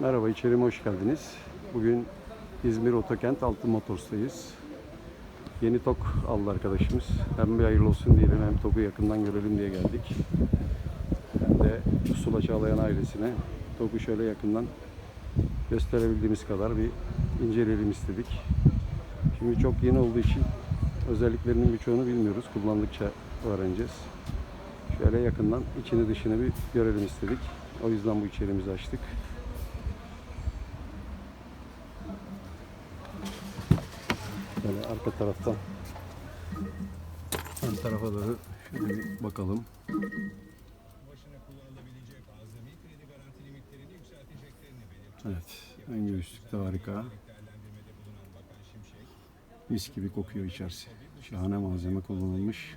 Merhaba, içerime hoş geldiniz. Bugün İzmir Otokent Altın Motors'tayız. Yeni TOK aldı arkadaşımız. Hem bir hayırlı olsun diyelim hem TOK'u yakından görelim diye geldik. Hem de Pusula Çağlayan ailesine TOK'u şöyle yakından gösterebildiğimiz kadar bir inceleyelim istedik. Şimdi çok yeni olduğu için özelliklerinin birçoğunu bilmiyoruz. Kullandıkça öğreneceğiz. Şöyle yakından içini dışını bir görelim istedik. O yüzden bu içerimizi açtık. Böyle arka taraftan ön tarafa doğru şöyle bir bakalım. Evet, ön göğüslük de harika. Mis gibi kokuyor içerisi. Şahane malzeme kullanılmış.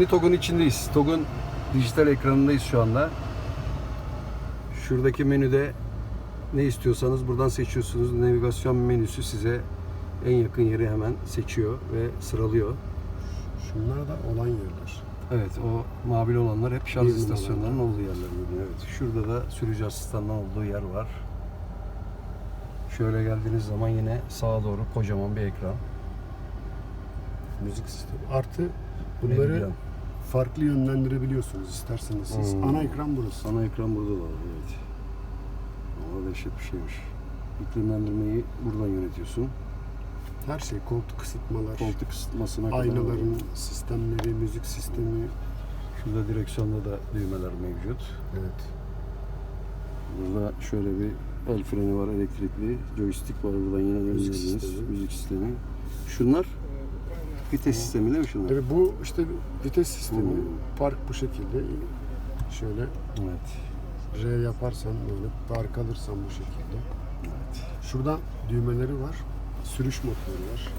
TOG'un içindeyiz. TOG'un dijital ekranındayız şu anda. Şuradaki menüde ne istiyorsanız buradan seçiyorsunuz. Navigasyon menüsü size en yakın yeri hemen seçiyor ve sıralıyor. Şunlar da olan yerler. Evet o mavili olanlar hep şarj istasyonlarının olduğu yerler görünüyor. Evet. Şurada da sürücü asistanının olduğu yer var. Şöyle geldiğiniz zaman yine sağa doğru kocaman bir ekran. Müzik sistemi. Artı bunları farklı yönlendirebiliyorsunuz isterseniz siz. Hmm. Ana ekran burası. Ana ekran burada da var evet. Ama dehşet bir şeymiş. İklimlendirmeyi buradan yönetiyorsun. Her şey koltuk ısıtmalar, Koltuk ısıtmasına kadar. aynaların sistemleri, müzik sistemi. Şurada direksiyonda da düğmeler mevcut. Evet. Burada şöyle bir el freni var elektrikli. Joystick var buradan yine Müzik sistemi. müzik sistemi. Şunlar vites sistemi değil mi şunlar? Evet bu işte vites sistemi. Hmm. Park bu şekilde. Şöyle Evet. R yaparsan böyle park alırsan bu şekilde. evet. Şurada düğmeleri var. Sürüş motoru var.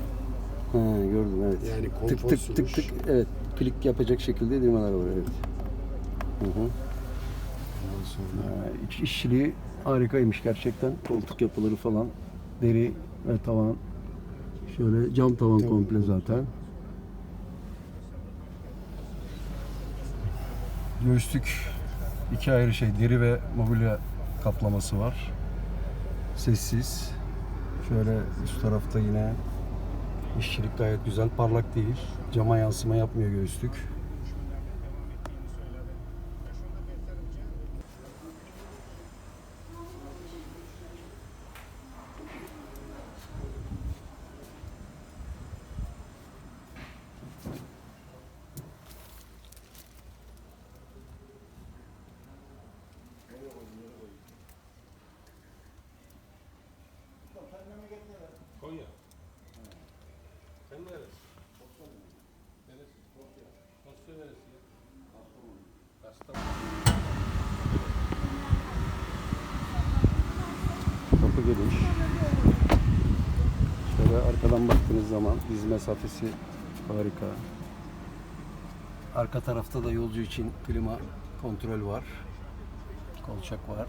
Ha, gördüm evet. Yani konfor tık tık tık sürüş. tık evet klik yapacak şekilde düğmeler var evet. Hı hı. Ondan sonra Ha, iç işçiliği harikaymış gerçekten. Koltuk yapıları falan deri ve tavan şöyle cam tavan komple. zaten. Göğüslük iki ayrı şey deri ve mobilya kaplaması var. Sessiz. Şöyle üst tarafta yine işçilik gayet güzel. Parlak değil. Cama yansıma yapmıyor göğüslük. Kapı geniş. Şöyle arkadan baktığınız zaman diz mesafesi harika. Arka tarafta da yolcu için klima kontrol var. Kolçak var.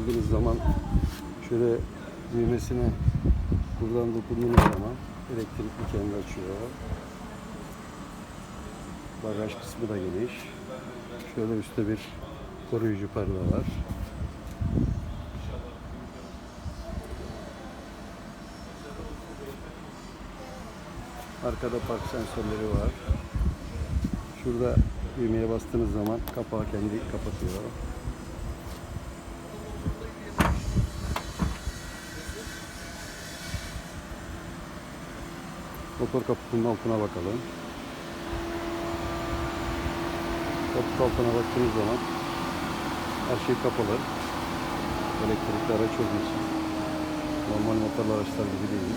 Geldiğiniz zaman şöyle düğmesine buradan dokunduğunuz zaman elektrikli kendi açıyor. Bagaj kısmı da geniş. Şöyle üstte bir koruyucu perde var. Arkada park sensörleri var. Şurada düğmeye bastığınız zaman kapağı kendi kapatıyor. Motor kaputunun altına bakalım. Kaput altına baktığınız zaman her şey kapalı. Elektrikli araç olduğu. Normal motorlu araçlar gibi değil.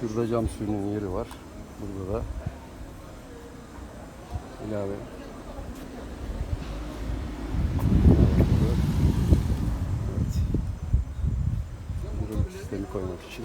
Şurada cam suyunun yeri var. Burada da ilave Evet. Hidrolik sistemi koymak için.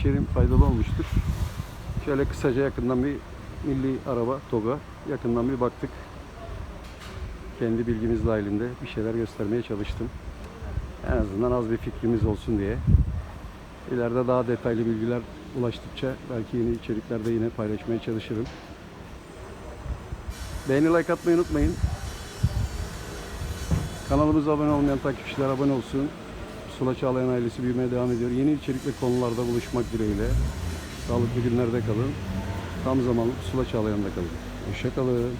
İçerim faydalı olmuştur. Şöyle kısaca yakından bir milli araba TOG'a yakından bir baktık. Kendi bilgimiz dahilinde bir şeyler göstermeye çalıştım. En azından az bir fikrimiz olsun diye. İleride daha detaylı bilgiler ulaştıkça belki yeni içeriklerde yine paylaşmaya çalışırım. Beğeni like atmayı unutmayın. Kanalımıza abone olmayan takipçiler abone olsun. Sula Çağlayan ailesi büyümeye devam ediyor. Yeni içerik ve konularda buluşmak dileğiyle. Sağlıklı günlerde kalın. Tam zamanlı Sula Çağlayan'da kalın. Hoşça kalın.